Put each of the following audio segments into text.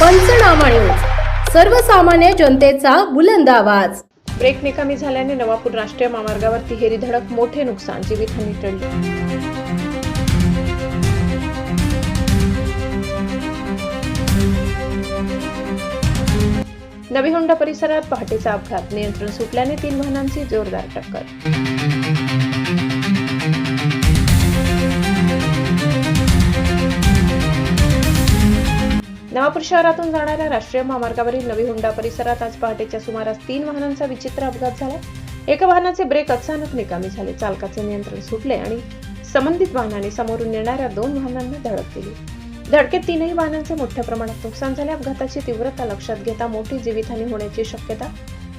पंचनामा न्यूज. सर्वसामान्य जनतेचा बुलंद आवाज. ब्रेक निकामी झाल्याने नवापूर राष्ट्रीय महामार्गावर तिहेरी धडक मोठे नुकसान जीवितहानी टळली. नवी होंडा परिसरात पहाटेचा अपघात नियंत्रण सुटल्याने तीन वाहनांची जोरदार टक्कर. नवापूर शहरातून जाणाऱ्या राष्ट्रीय महामार्गावरील नवी हुंडा परिसरात आज पहाटेच्या सुमारास तीन वाहनांचा विचित्र अपघात झाला. एका वाहनाचे ब्रेक अचानक निकामी झाले. चालकाचे नियंत्रण सुटले आणि संबंधित वाहनाने समोरून येणाऱ्या दोन वाहनांना धडक दिली. धडकेत तीनही वाहनांचे मोठ्या प्रमाणात नुकसान झाले. अपघाताची तीव्रता लक्षात घेता मोठी जीवितहानी होण्याची शक्यता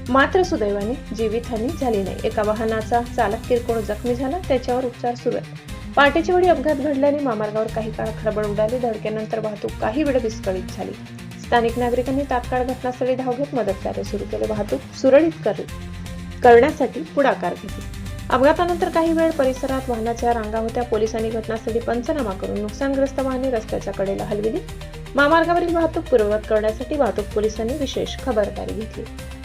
मात्र सुदैवाने जीवितहानी झाली नाही. एका वाहनाचा चालक किरकोळ जखमी झाला. त्याच्यावर उपचार सुरू आहेत. पहाटेच्या वेळी अपघात घडल्याने मामार्गावर काही काळ खळबळ उडाली. धडकेनंतर वाहतूक काही वेळ विस्कळीत झाली. स्थानिक नागरिकांनी तात्काळ घटनास्थळी धाव घेत मदत कार्य सुरू केले. वाहतूक सुरळीत कर करण्यासाठी पुढाकार घेतला. अपघातानंतर काही वेळ परिसरात वाहनाच्या रांगा होत्या. पोलिसांनी घटनास्थळी पंचनामा करून नुकसानग्रस्त वाहने रस्त्याच्या कडेला हलविली. महामार्गावरील वाहतूक पूर्ववत करण्यासाठी वाहतूक पोलिसांनी विशेष खबरदारी घेतली.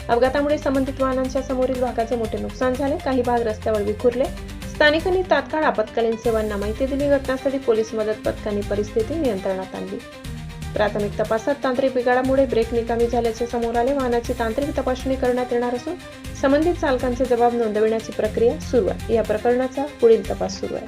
अपघातामुळे संबंधित वाहनांच्या समोरील भागाचे मोठे नुकसान झाले. काही भाग रस्त्यावर विखुरले. स्थानिकांनी तात्काळ आपत्कालीन सेवांना माहिती दिली. घटनास्थळी पोलीस मदत पथकांनी परिस्थिती नियंत्रणात आणली. प्राथमिक तपासात तांत्रिक बिघाडामुळे ब्रेक निकामी झाल्याचे समोर आले. वाहनाची तांत्रिक तपासणी करण्यात येणार असून संबंधित चालकांचे जबाब नोंदविण्याची प्रक्रिया सुरू आहे. या प्रकरणाचा पुढील तपास सुरू आहे.